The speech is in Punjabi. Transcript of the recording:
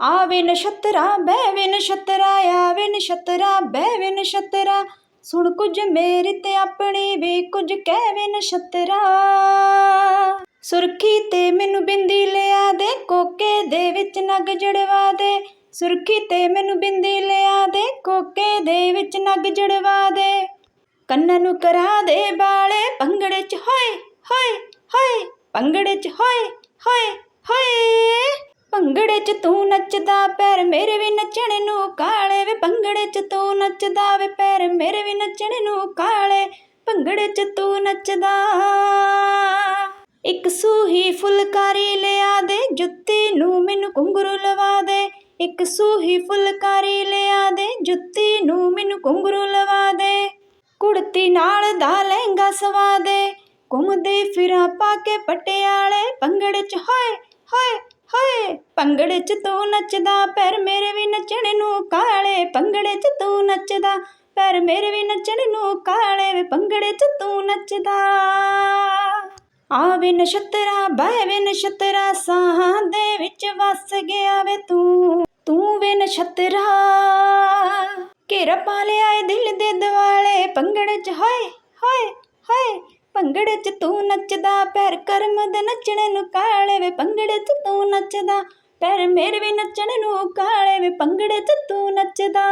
ਆਵੇ ਨਛਤਰਾ ਬਹਿਵੇ ਨਛਤਰਾ ਆਵੇ ਨਛਤਰਾ ਬਹਿਵੇ ਨਛਤਰਾ ਸੁਣ ਕੁਝ ਮੇਰੀ ਤੇ ਆਪਣੀ ਵੀ, ਕੁਝ ਕਹਿਵੇ ਨਛਤਰਾ ਸੁਰਖੀ ਤੇ ਮੈਨੂੰ ਬਿੰਦੀ ਲਿਆ ਦੇ, ਕੋਕੇ ਦੇ ਵਿੱਚ ਨਗ ਜੜਵਾ ਦੇ। ਸੁਰਖੀ ਤੇ ਮੈਨੂੰ ਬਿੰਦੀ ਲਿਆ ਦੇ, ਕੋਕੇ ਦੇ ਵਿੱਚ ਨਗ ਜੜਵਾ ਦੇ। ਕੰਨਾਂ ਨੂੰ ਕਰਾ ਦੇ ਬਾਲੇ, ਭੰਗੜੇ ਚ ਹੋਏ ਹੋਏ ਹੋਏ। ਭੰਗੜੇ ਚ ਹੋਏ ਹੋਏ ਹੋਏ। ਭੰਗੜੇ ਚ ਤੂੰ ਨੱਚਦਾ, ਪੈਰ ਮੇਰੇ ਵੀ ਨੱਚਣ ਨੂੰ ਕਾਲੇ ਵੇ। ਭੰਗੜੇ ਚ ਤੂੰ ਨੱਚਦਾ ਵੇ, ਪੈਰ ਮੇਰੇ ਵੀ ਨੱਚਣ ਨੂੰ ਕਾਲੇ। ਭੰਗੜੇ ਚ ਤੂੰ ਨੱਚਦਾ। ਇੱਕ ਸੂਹੀ ਫੁਲਕਾਰੀ ਲਿਆ ਦੇ, ਜੁੱਤੀ ਨੂੰ ਮੈਨੂੰ ਘੁੰਗਰੂ ਲਵਾ ਦੇ। ਇੱਕ ਸੂਹੀ ਫੁਲਕਾਰੀ ਲਿਆ ਦੇ, ਜੁੱਤੀ ਨੂੰ ਮੈਨੂੰ ਘੁੰਗਰੂ ਲਵਾ ਦੇ। ਕੁੜਤੀ ਨਾਲ ਦਾ ਲਹਿੰਗਾ ਸਵਾ ਦੇ। ਘੁੰਮਦੇ ਫਿਰਾਂ ਪਾ ਕੇ ਪਟਿਆਲੇ, ਭੰਗੜੇ ਚ ਹੋਏ ਹੋਏ। ਹੋਏ ਭੰਗੜੇ ਚ ਤੂੰ ਨੱਚਦਾ, ਪੈਰ ਮੇਰੇ ਵੀ ਨੱਚਣ ਨੂੰ ਕਾਲੇ। ਭੰਗੜੇ ਚ ਤੂੰ ਨੱਚਦਾ, ਪੈਰ ਮੇਰੇ ਵੀ ਨੱਚਣ ਨੂੰ ਕਾਲੇ। ਵੇ ਭੰਗੜੇ ਚ ਤੂੰ ਨੱਚਦਾ। ਆਵੇ ਨਛਤਰਾ ਬਹਿਵੇ ਨਛਤਰਾ, ਸਾਹਾਂ ਦੇ ਵਿੱਚ ਵਸ ਗਿਆ ਵੇ ਤੂੰ। ਤੂੰ ਵੇ ਨਛਤਰਾ, ਘੇਰਾ ਪਾ ਲਿਆ ਏ ਦਿਲ ਦੇ ਦਿਵਾਲੇ। ਭੰਗੜੇ ਚ ਹਾਏ, ਹੋਏ, ਹਾਏ ਭੰਗੜੇ ਚ ਤੂੰ ਨੱਚਦਾ, ਪੈਰ ਕਰਮ ਦੇ ਨੱਚਣੇ ਨੂੰ ਕਾਲੇ ਵੇ ਭੰਗੜੇ ਚ ਤੂੰ ਨੱਚਦਾ, ਪੈਰ ਮੇਰੇ ਵੀ ਨੱਚਣੇ ਨੂੰ ਕਾਲੇ ਵੇ ਭੰਗੜੇ ਚ ਤੂੰ ਨੱਚਦਾ।